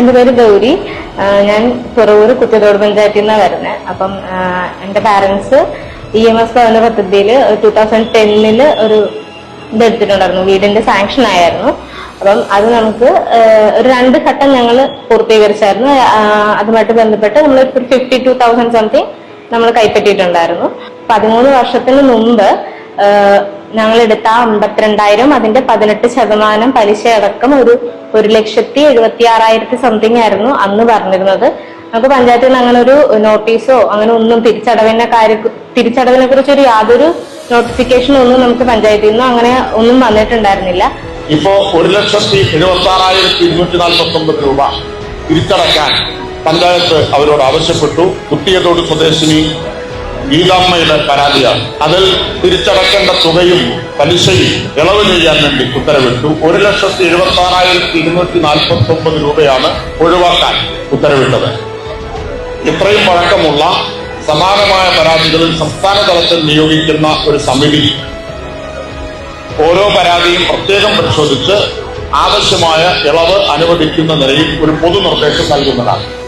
എന്റെ പേര് ഗൗരി. ഞാൻ പുറവൂർ കുത്തിയതോട് പഞ്ചായത്തിൽ നിന്നാണ് വരുന്നത് അപ്പം എന്റെ പാരൻസ് ഇ എം എസ് ഭവന പദ്ധതിയിൽ ടൂ തൗസൻഡ് ടെന്നിൽ ഒരു ഇതെടുത്തിട്ടുണ്ടായിരുന്നു വീടിന്റെ സാങ്ഷൻ ആയിരുന്നു. അപ്പം അത് നമുക്ക് ഒരു രണ്ട് ഘട്ടം ഞങ്ങൾ പൂർത്തീകരിച്ചായിരുന്നു. അതുമായിട്ട് ബന്ധപ്പെട്ട് നമ്മൾ ഫിഫ്റ്റി ടു തൗസൻഡ് സംതിങ് നമ്മൾ കൈപ്പറ്റിയിട്ടുണ്ടായിരുന്നു. പതിമൂന്ന് വർഷത്തിന് മുമ്പ് ഞങ്ങൾ എടുത്ത ആ അമ്പത്തിരണ്ടായിരം അതിന്റെ പതിനെട്ട് ശതമാനം പലിശ അടക്കം ഒരു ഒരു ലക്ഷത്തി എഴുപത്തി ആറായിരത്തി സംതിങ് ആയിരുന്നു അന്ന് പറഞ്ഞിരുന്നത്. നമുക്ക് പഞ്ചായത്തിൽ നിന്ന് അങ്ങനെ ഒരു നോട്ടീസോ അങ്ങനെ ഒന്നും തിരിച്ചടവിനെ കാര്യ തിരിച്ചടവിനെ കുറിച്ച് ഒരു യാതൊരു നോട്ടിഫിക്കേഷനോ ഒന്നും നമുക്ക് പഞ്ചായത്തിൽ നിന്നോ അങ്ങനെ ഒന്നും വന്നിട്ടുണ്ടായിരുന്നില്ല. ഇപ്പോ ഒരു ലക്ഷത്തി എഴുപത്തി ആറായിരത്തി ഇരുന്നൂറ്റി നാൽപ്പത്തി ഒമ്പത് രൂപ തിരിച്ചടക്കാൻ പഞ്ചായത്ത് അവരോട് ആവശ്യപ്പെട്ടു. കുട്ടിയതോട് സ്വദേശിനി ഗീതാമ്മയുടെ പരാതിയാണ്. അതിൽ തിരിച്ചടക്കേണ്ട തുകയും പലിശയും ഇളവ് ചെയ്യാൻ വേണ്ടി ഉത്തരവിട്ടു. ഒരു ലക്ഷത്തി എഴുപത്തി ആറായിരത്തി ഇരുന്നൂറ്റി നാൽപ്പത്തി ഒമ്പത് രൂപയാണ് ഒഴിവാക്കാൻ ഉത്തരവിട്ടത്. ഇത്രയും പഴക്കമുള്ള സമാനമായ പരാതികളിൽ സംസ്ഥാന തലത്തിൽ നിയോഗിക്കുന്ന ഒരു സമിതി ഓരോ പരാതിയും പ്രത്യേകം പരിശോധിച്ച് ആവശ്യമായ ഇളവ് അനുവദിക്കുന്ന നിലയിൽ ഒരു പൊതു നിർദ്ദേശം നൽകുന്നതാണ്.